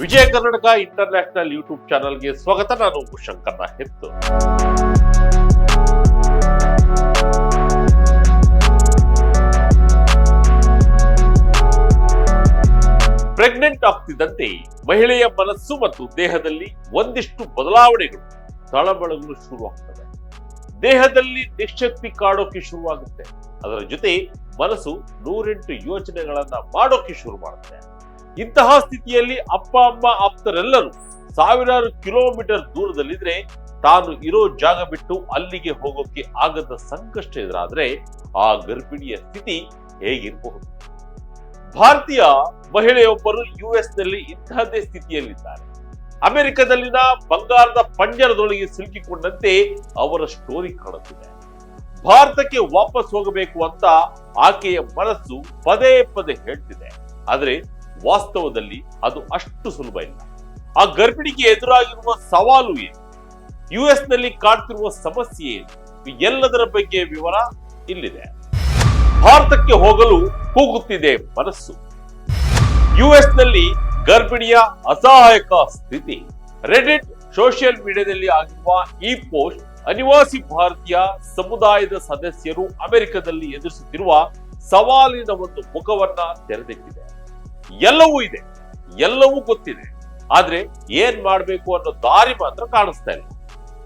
Vijaya Karnataka international YouTube ಚಾನಲ್ಗೆ ಸ್ವಾಗತ. ನಾನು ಶಂಕರ್ನ ಹೆತ್ತು ಪ್ರೆಗ್ನೆಂಟ್ ಆಗ್ತಿದ್ದಂತೆ ಮಹಿಳೆಯ ಮನಸ್ಸು ಮತ್ತು ದೇಹದಲ್ಲಿ ಒಂದಿಷ್ಟು ಬದಲಾವಣೆಗಳು ತಳಬಳಗಲು ಶುರುವಾಗ್ತವೆ. ದೇಹದಲ್ಲಿ ನಿಶಕ್ತಿ ಕಾಡೋಕೆ ಶುರುವಾಗುತ್ತೆ. ಅದರ ಜೊತೆ ಮನಸ್ಸು ನೂರೆಂಟು ಯೋಚನೆಗಳನ್ನ ಮಾಡೋಕೆ ಶುರು ಮಾಡುತ್ತೆ. ಇಂತಹ ಸ್ಥಿತಿಯಲ್ಲಿ ಅಪ್ಪ, ಅಮ್ಮ ಆಪ್ತರೆಲ್ಲರೂ ಸಾವಿರಾರು ಕಿಲೋಮೀಟರ್ ದೂರದಲ್ಲಿದ್ರೆ ತಾನು ಇರೋ ಜಾಗ ಬಿಟ್ಟು ಅಲ್ಲಿಗೆ ಹೋಗೋಕೆ ಆಗದ ಸಂಕಷ್ಟ ಎದುರಾದ್ರೆ ಆ ಗರ್ಭಿಣಿಯ ಸ್ಥಿತಿ ಹೇಗಿರಬಹುದು? ಭಾರತೀಯ ಮಹಿಳೆಯೊಬ್ಬರು ಯು ಎಸ್ನಲ್ಲಿ ಇಂತಹದ್ದೇ ಸ್ಥಿತಿಯಲ್ಲಿದ್ದಾರೆ. ಅಮೆರಿಕದಲ್ಲಿನ ಬಂಗಾರದ ಪಂಜರದೊಳಗೆ ಸಿಲುಕಿಕೊಂಡಂತೆ ಅವರ ಸ್ಟೋರಿ ಕಾಣುತ್ತಿದೆ. ಭಾರತಕ್ಕೆ ವಾಪಸ್ ಹೋಗಬೇಕು ಅಂತ ಆಕೆಯ ಮನಸ್ಸು ಪದೇ ಪದೇ ಹೇಳ್ತಿದೆ. ಆದರೆ ವಾಸ್ತವದಲ್ಲಿ ಅದು ಅಷ್ಟು ಸುಲಭ ಇಲ್ಲ. ಆ ಗರ್ಭಿಣಿಗೆ ಎದುರಾಗಿರುವ ಸವಾಲು ಏನು? ಯು ಎಸ್ನಲ್ಲಿ ಕಾಡ್ತಿರುವ ಸಮಸ್ಯೆ ಏನು? ಎಲ್ಲದರ ಬಗ್ಗೆ ವಿವರ ಇಲ್ಲಿದೆ. ಭಾರತಕ್ಕೆ ಹೋಗಲು ಕೂಗುತ್ತಿದೆ ಮನಸ್ಸು. ಯು ಎಸ್ನಲ್ಲಿ ಗರ್ಭಿಣಿಯ ಅಸಹಾಯಕ ಸ್ಥಿತಿ. ರೆಡಿಟ್ ಸೋಷಿಯಲ್ ಮೀಡಿಯಾದಲ್ಲಿ ಆಗಿರುವ ಈ ಪೋಸ್ಟ್ ಅನಿವಾಸಿ ಭಾರತೀಯ ಸಮುದಾಯದ ಸದಸ್ಯರು ಅಮೆರಿಕದಲ್ಲಿ ಎದುರಿಸುತ್ತಿರುವ ಸವಾಲಿನ ಒಂದು ಮುಖವನ್ನ ತೆರೆದಿಟ್ಟಿದೆ. ಎಲ್ಲವೂ ಇದೆ. ಎಲ್ಲವೂ ಗೊತ್ತಿದೆ. ಆದ್ರೆ ಏನ್ ಮಾಡಬೇಕು ಅನ್ನೋ ದಾರಿ ಮಾತ್ರ ಕಾಣಿಸ್ತಾ ಇಲ್ಲ.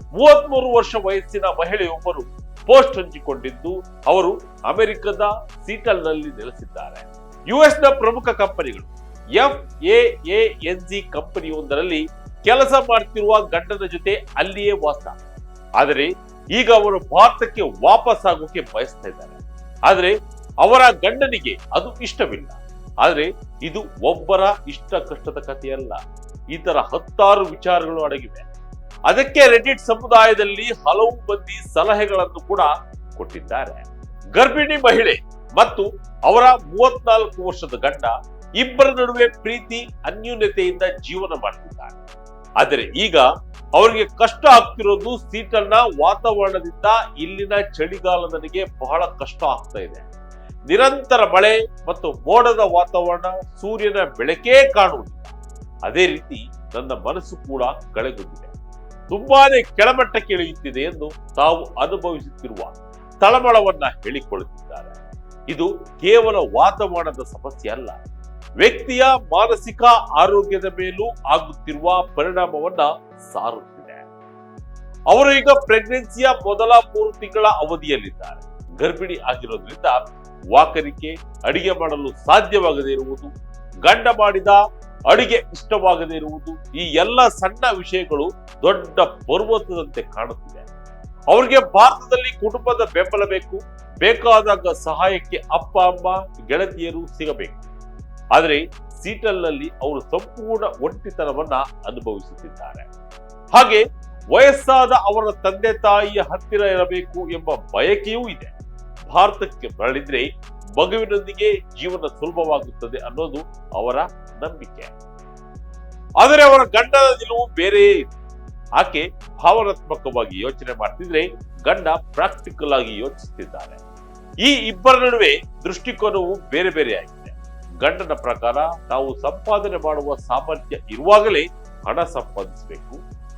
ಮೂವತ್ಮೂರು ವರ್ಷ ವಯಸ್ಸಿನ ಮಹಿಳೆಯೊಬ್ಬರು ಪೋಸ್ಟ್ ಹಂಚಿಕೊಂಡಿದ್ದು, ಅವರು ಅಮೆರಿಕದ ಸೀಟಲ್ನಲ್ಲಿ ನೆಲೆಸಿದ್ದಾರೆ. ಯುಎಸ್ನ ಪ್ರಮುಖ ಕಂಪನಿಗಳು, ಎಫ್ ಎನ್ ಜಿ ಕಂಪನಿಯೊಂದರಲ್ಲಿ ಕೆಲಸ ಮಾಡ್ತಿರುವ ಗಂಡನ ಜೊತೆ ಅಲ್ಲಿಯೇ ವಾಸ. ಆದರೆ ಈಗ ಅವರು ಭಾರತಕ್ಕೆ ವಾಪಸ್ ಆಗೋಕೆ ಬಯಸ್ತಾ ಇದ್ದಾರೆ. ಆದ್ರೆ ಅವರ ಗಂಡನಿಗೆ ಅದು ಇಷ್ಟವಿಲ್ಲ. ಆದ್ರೆ ಇದು ಒಬ್ಬರ ಇಷ್ಟ ಕಷ್ಟದ ಕಥೆಯಲ್ಲ. ಈ ತರ ಹತ್ತಾರು ವಿಚಾರಗಳು ಅಡಗಿವೆ. ಅದಕ್ಕೆ ರೆಡಿಟ್ ಸಮುದಾಯದಲ್ಲಿ ಹಲವು ಮಂದಿ ಸಲಹೆಗಳನ್ನು ಕೂಡ ಕೊಟ್ಟಿದ್ದಾರೆ. ಗರ್ಭಿಣಿ ಮಹಿಳೆ ಮತ್ತು ಅವರ ಮೂವತ್ನಾಲ್ಕು ವರ್ಷದ ಗಂಡ ಇಬ್ಬರ ನಡುವೆ ಪ್ರೀತಿ, ಅನ್ಯೂನ್ಯತೆಯಿಂದ ಜೀವನ ಮಾಡ್ತಿದ್ದಾರೆ. ಆದರೆ ಈಗ ಅವರಿಗೆ ಕಷ್ಟ ಆಗ್ತಿರೋದು ಸೀಟನ್ನ ವಾತಾವರಣದಿಂದ ಇಲ್ಲಿನ ಚಳಿಗಾಲ ನನಗೆ ಬಹಳ ಕಷ್ಟ ಆಗ್ತಾ ಇದೆ. ನಿರಂತರ ಮಳೆ ಮತ್ತು ಮೋಡದ ವಾತಾವರಣ ಸೂರ್ಯನ ಬೆಳಕೇ ಕಾಣುವುದಿಲ್ಲ. ಅದೇ ರೀತಿ ನನ್ನ ಮನಸ್ಸು ಕೂಡ ಕಳೆಗುಂದಿದೆ ತುಂಬಾನೇ ಕೆಳಮಟ್ಟಕ್ಕೆ ಇಳಿಯುತ್ತಿದೆ ಎಂದು ತಾವು ಅನುಭವಿಸುತ್ತಿರುವ ತಳಮಳವನ್ನ ಹೇಳಿಕೊಳ್ಳುತ್ತಿದ್ದಾರೆ. ಇದು ಕೇವಲ ವಾತಾವರಣದ ಸಮಸ್ಯೆ ಅಲ್ಲ. ವ್ಯಕ್ತಿಯ ಮಾನಸಿಕ ಆರೋಗ್ಯದ ಮೇಲೂ ಆಗುತ್ತಿರುವ ಪರಿಣಾಮವನ್ನ ಸಾರುತ್ತಿದೆ. ಅವರು ಈಗ ಪ್ರೆಗ್ನೆನ್ಸಿಯ ಮೊದಲ ಮೂರು ತಿಂಗಳ ಅವಧಿಯಲ್ಲಿದ್ದಾರೆ. ಗರ್ಭಿಣಿ ಆಗಿರೋದ್ರಿಂದ ವಾಕರಿಕೆ, ಅಡಿಗೆ ಮಾಡಲು ಸಾಧ್ಯವಾಗದೇ ಇರುವುದು, ಗಂಡ ಮಾಡಿದ ಅಡಿಗೆ ಇಷ್ಟವಾಗದೇ ಇರುವುದು, ಈ ಎಲ್ಲ ಸಣ್ಣ ವಿಷಯಗಳು ದೊಡ್ಡ ಪರ್ವತದಂತೆ ಕಾಣುತ್ತಿದೆ. ಅವರಿಗೆ ಭಾರತದಲ್ಲಿ ಕುಟುಂಬದ ಬೆಂಬಲ ಬೇಕು, ಬೇಕಾದಾಗ ಸಹಾಯಕ್ಕೆ ಅಪ್ಪ, ಅಮ್ಮ, ಗೆಳತಿಯರು ಸಿಗಬೇಕು. ಆದರೆ ಸೀಟಲ್ನಲ್ಲಿ ಅವರು ಸಂಪೂರ್ಣ ಒಂಟಿತನವನ್ನ ಅನುಭವಿಸುತ್ತಿದ್ದಾರೆ. ಹಾಗೆ ವಯಸ್ಸಾದ ಅವರ ತಂದೆ ತಾಯಿಯ ಹತ್ತಿರ ಇರಬೇಕು ಎಂಬ ಬಯಕೆಯೂ ಇದೆ. ಭಾರತಕ್ಕೆ ಮರಳಿದ್ರೆ ಮಗುವಿನೊಂದಿಗೆ ಜೀವನ ಸುಲಭವಾಗುತ್ತದೆ ಅನ್ನೋದು ಅವರ ನಂಬಿಕೆ. ಆದರೆ ಅವರ ಗಂಡನ ನಿಲುವು ಬೇರೆಯೇ ಇತ್ತು. ಆಕೆ ಭಾವನಾತ್ಮಕವಾಗಿ ಯೋಚನೆ ಮಾಡ್ತಿದ್ರೆ ಗಂಡ ಪ್ರಾಕ್ಟಿಕಲ್ ಆಗಿ ಯೋಚಿಸುತ್ತಿದ್ದಾರೆ ಈ ಇಬ್ಬರ ನಡುವೆ ದೃಷ್ಟಿಕೋನವು ಬೇರೆ ಬೇರೆ ಆಗಿದೆ. ಗಂಡನ ಪ್ರಕಾರ ನಾವು ಸಂಪಾದನೆ ಮಾಡುವ ಸಾಮರ್ಥ್ಯ ಇರುವಾಗಲೇ ಹಣ ಸಂಪಾದಿಸಬೇಕು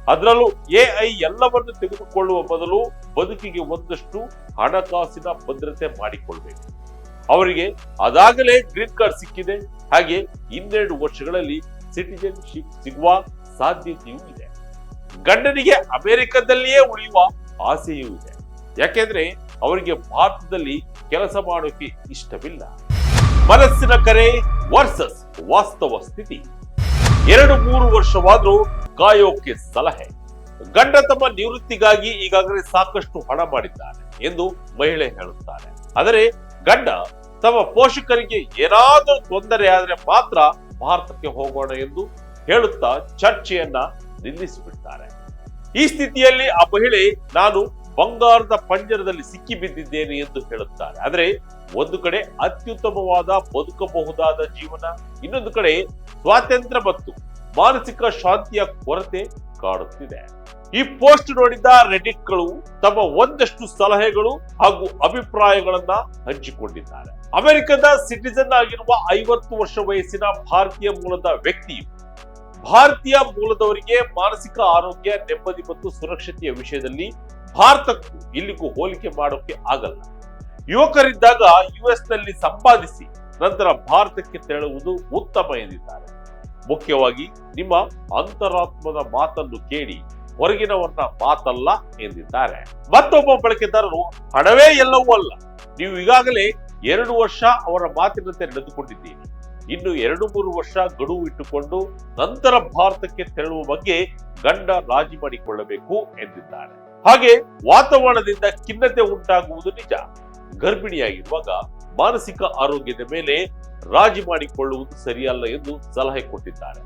ಅದರಲ್ಲೂ ಎಐ ಎಲ್ಲವನ್ನು ತೆಗೆದುಕೊಳ್ಳುವ ಬದಲು ಬದುಕಿಗೆ ಒಂದಷ್ಟು ಹಣಕಾಸಿನ ಭದ್ರತೆ ಮಾಡಿಕೊಳ್ಬೇಕು. ಅವರಿಗೆ ಅದಾಗಲೇ ಗ್ರೀನ್ ಕಾರ್ಡ್ ಸಿಕ್ಕಿದೆ. ಹಾಗೆ ಇನ್ನೆರಡು ವರ್ಷಗಳಲ್ಲಿ ಸಿಟಿಜನ್ಶಿಪ್ ಸಿಗುವ ಸಾಧ್ಯತೆಯೂ ಇದೆ. ಗಂಡನಿಗೆ ಅಮೆರಿಕದಲ್ಲಿಯೇ ಉಳಿಯುವ ಆಸೆಯೂ ಇದೆ. ಯಾಕೆಂದ್ರೆ ಅವರಿಗೆ ಭಾರತದಲ್ಲಿ ಕೆಲಸ ಮಾಡೋಕೆ ಇಷ್ಟವಿಲ್ಲ. ಮನಸ್ಸಿನ ಕರೆ ವರ್ಸಸ್ ವಾಸ್ತವ ಸ್ಥಿತಿ. ಎರಡು ಮೂರು ವರ್ಷವಾದರೂ ಕಾಯೋಕೆ ಸಲಹೆ. ಗಂಡ ತಮ್ಮ ನಿವೃತ್ತಿಗಾಗಿ ಈಗಾಗಲೇ ಸಾಕಷ್ಟು ಹಣ ಮಾಡಿದ್ದಾನೆ ಎಂದು ಮಹಿಳೆ ಹೇಳುತ್ತಾರೆ. ಆದರೆ ಗಂಡ ತಮ್ಮ ಪೋಷಕರಿಗೆ ಏನಾದರೂ ತೊಂದರೆ ಆದರೆ ಮಾತ್ರ ಭಾರತಕ್ಕೆ ಹೋಗೋಣ ಎಂದು ಹೇಳುತ್ತಾ ಚರ್ಚೆಯನ್ನ ನಿಲ್ಲಿಸಿಬಿಡ್ತಾರೆ. ಈ ಸ್ಥಿತಿಯಲ್ಲಿ ಆ ಮಹಿಳೆ, ನಾನು ಬಂಗಾರದ ಪಂಜರದಲ್ಲಿ ಸಿಕ್ಕಿ ಬಿದ್ದಿದ್ದೇನೆ ಎಂದು ಹೇಳುತ್ತಾರೆ. ಆದರೆ ಒಂದು ಕಡೆ ಅತ್ಯುತ್ತಮವಾದ, ಬದುಕಬಹುದಾದ ಜೀವನ, ಇನ್ನೊಂದು ಕಡೆ ಸ್ವಾತಂತ್ರ್ಯ ಮತ್ತು ಮಾನಸಿಕ ಶಾಂತಿಯ ಕೊರತೆ ಕಾಡುತ್ತಿದೆ. ಈ ಪೋಸ್ಟ್ ನೋಡಿದ ರೆಡಿಟ್ಗಳು ತಮ್ಮ ಒಂದಷ್ಟು ಸಲಹೆಗಳು ಹಾಗೂ ಅಭಿಪ್ರಾಯಗಳನ್ನ ಹಂಚಿಕೊಂಡಿದ್ದಾರೆ. ಅಮೆರಿಕದ ಸಿಟಿಸನ್ ಆಗಿರುವ ಐವತ್ತು ವರ್ಷ ವಯಸ್ಸಿನ ಭಾರತೀಯ ಮೂಲದ ವ್ಯಕ್ತಿಯು ಭಾರತೀಯ ಮೂಲದವರಿಗೆ ಮಾನಸಿಕ ಆರೋಗ್ಯ, ನೆಮ್ಮದಿ ಮತ್ತು ಸುರಕ್ಷತೆಯ ವಿಷಯದಲ್ಲಿ ಭಾರತಕ್ಕೂ ಇಲ್ಲಿಗೂ ಹೋಲಿಕೆ ಮಾಡೋಕೆ ಆಗಲ್ಲ. ಯುವಕರಿದ್ದಾಗ ಯುಎಸ್ನಲ್ಲಿ ಸಂಪಾದಿಸಿ ನಂತರ ಭಾರತಕ್ಕೆ ತೆರಳುವುದು ಉತ್ತಮ ಎಂದಿದ್ದಾರೆ. ಮುಖ್ಯವಾಗಿ ನಿಮ್ಮ ಅಂತರಾತ್ಮದ ಮಾತನ್ನು ಕೇಳಿ ಹೊರಗಿನವನ್ನ ಮಾತಲ್ಲ ಎಂದಿದ್ದಾರೆ. ಮತ್ತೊಬ್ಬ ಬಳಕೆದಾರರು, ಹಣವೇ ಎಲ್ಲವೂ ಅಲ್ಲ. ನೀವು ಈಗಾಗಲೇ ಎರಡು ವರ್ಷ ಅವರ ಮಾತಿನಂತೆ ನಡೆದುಕೊಂಡಿದ್ದೀರಿ. ಇನ್ನು ಎರಡು ಮೂರು ವರ್ಷ ಗಡುವು ಇಟ್ಟುಕೊಂಡು ನಂತರ ಭಾರತಕ್ಕೆ ತೆರಳುವ ಬಗ್ಗೆ ಗಂಡ ರಾಜಿ ಮಾಡಿಕೊಳ್ಳಬೇಕು ಎಂದಿದ್ದಾರೆ. ಹಾಗೆ ವಾತಾವರಣದಿಂದ ಖಿನ್ನತೆ ಉಂಟಾಗುವುದು ನಿಜ. ಗರ್ಭಿಣಿಯಾಗಿರುವಾಗ ಮಾನಸಿಕ ಆರೋಗ್ಯದ ಮೇಲೆ ರಾಜಿ ಮಾಡಿಕೊಳ್ಳುವುದು ಸರಿಯಲ್ಲ ಎಂದು ಸಲಹೆ ಕೊಟ್ಟಿದ್ದಾರೆ.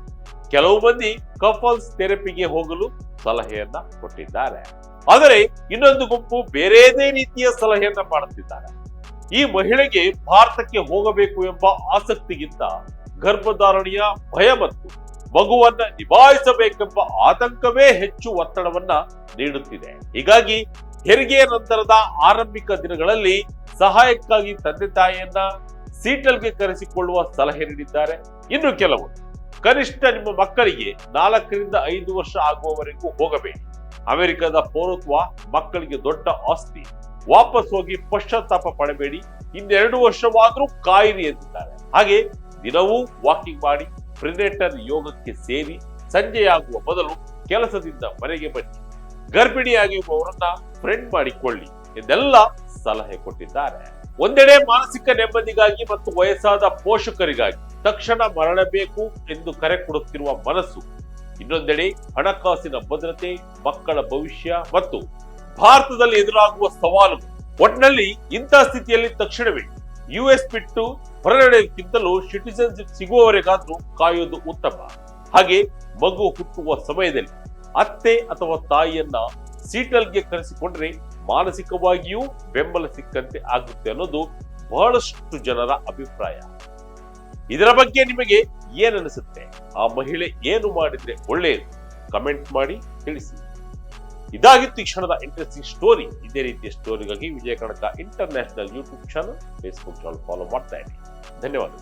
ಕೆಲವು ಮಂದಿ ಕಫಲ್ಸ್ ಥೆರಪಿಗೆ ಹೋಗಲು ಸಲಹೆಯನ್ನ ಕೊಟ್ಟಿದ್ದಾರೆ. ಆದರೆ ಇನ್ನೊಂದು ಗುಂಪು ಬೇರೆದೇ ರೀತಿಯ ಸಲಹೆಯನ್ನ ಮಾಡುತ್ತಿದ್ದಾರೆ. ಈ ಮಹಿಳೆಗೆ ಭಾರತಕ್ಕೆ ಹೋಗಬೇಕು ಎಂಬ ಆಸಕ್ತಿಗಿಂತ ಗರ್ಭಧಾರಣೆಯ ಭಯ ಮತ್ತು ಮಗುವನ್ನ ನಿಭಾಯಿಸಬೇಕೆಂಬ ಆತಂಕವೇ ಹೆಚ್ಚು ಒತ್ತಡವನ್ನ ನೀಡುತ್ತಿದೆ. ಹೀಗಾಗಿ ಹೆರಿಗೆಯ ನಂತರದ ಆರಂಭಿಕ ದಿನಗಳಲ್ಲಿ ಸಹಾಯಕ್ಕಾಗಿ ತಂದೆ ತಾಯಿಯನ್ನ ಸೀಟಲ್ಗೆ ಕರೆಸಿಕೊಳ್ಳುವ ಸಲಹೆ ನೀಡಿದ್ದಾರೆ. ಇನ್ನು ಕೆಲವು ಕನಿಷ್ಠ ನಿಮ್ಮ ಮಕ್ಕಳಿಗೆ ನಾಲ್ಕರಿಂದ ಐದು ವರ್ಷ ಆಗುವವರೆಗೂ ಹೋಗಬೇಡಿ. ಅಮೆರಿಕದ ಪೌರತ್ವ ಮಕ್ಕಳಿಗೆ ದೊಡ್ಡ ಆಸ್ತಿ. ವಾಪಸ್ ಹೋಗಿ ಪಶ್ಚಾತ್ತಾಪ ಪಡಬೇಡಿ. ಇನ್ನೆರಡು ವರ್ಷವಾದರೂ ಕಾಯಿರಿ ಎಂದಿದ್ದಾರೆ ಹಾಗೆ ದಿನವೂ ವಾಕಿಂಗ್ ಮಾಡಿ ಪ್ರಿನೇಟರ್ ಯೋಗಕ್ಕೆ ಸೇರಿ ಸಂಜೆಯಾಗುವ ಮೊದಲು ಕೆಲಸದಿಂದ ಮನೆಗೆ ಬನ್ನಿ. ಗರ್ಭಿಣಿಯಾಗಿರುವವರನ್ನ ಫ್ರೆಂಡ್ ಮಾಡಿಕೊಳ್ಳಿ. ಎಂದೆಲ್ಲ ಸಲಹೆ ಕೊಟ್ಟಿದ್ದಾರೆ. ಒಂದೆಡೆ ಮಾನಸಿಕ ನೆಮ್ಮದಿಗಾಗಿ ಮತ್ತು ವಯಸ್ಸಾದ ಪೋಷಕರಿಗಾಗಿ ತಕ್ಷಣ ಮರಳಬೇಕು ಎಂದು ಕರೆ ಕೊಡುತ್ತಿರುವ ಮನಸ್ಸು. ಇನ್ನೊಂದೆಡೆ ಹಣಕಾಸಿನ ಭದ್ರತೆ, ಮಕ್ಕಳ ಭವಿಷ್ಯ ಮತ್ತು ಭಾರತದಲ್ಲಿ ಎದುರಾಗುವ ಸವಾಲು ಒಟ್ನಲ್ಲಿ ಇಂತಹ ಸ್ಥಿತಿಯಲ್ಲಿ ತಕ್ಷಣವೇ ಯುಎಸ್ ಬಿಟ್ಟು ಹೊರನಡೆಯಕ್ಕಿಂತಲೂ ಸಿಟಿಸನ್ಶಿಪ್ ಸಿಗುವವರೆಗಾದ್ರೂ ಕಾಯೋದು ಉತ್ತಮ. ಹಾಗೆ ಮಗು ಹುಟ್ಟುವ ಸಮಯದಲ್ಲಿ ಅತ್ತೆ ಅಥವಾ ತಾಯಿಯನ್ನ ಸೀಟಲ್ಗೆ ಕರೆಸಿಕೊಂಡ್ರೆ ಮಾನಸಿಕವಾಗಿಯೂ ಬೆಂಬಲ ಸಿಕ್ಕಂತೆ ಆಗುತ್ತೆ ಅನ್ನೋದು ಬಹಳಷ್ಟು ಜನರ ಅಭಿಪ್ರಾಯ. ಇದರ ಬಗ್ಗೆ ನಿಮಗೆ ಏನನಿಸುತ್ತೆ ಆ ಮಹಿಳೆ ಏನು ಮಾಡಿದ್ರೆ ಒಳ್ಳೆಯದು ಕಮೆಂಟ್ ಮಾಡಿ, ತಿಳಿಸಿ. ಇದಾಗಿತ್ತು ಈ ಕ್ಷಣದ ಇಂಟ್ರೆಸ್ಟಿಂಗ್ ಸ್ಟೋರಿ. ಇದೇ ರೀತಿಯ ಸ್ಟೋರಿಗಾಗಿ Vijaya Kanaka international YouTube channel, Facebook channel follow ಮಾಡ್ತಾ ಇರಿ. ಧನ್ಯವಾದ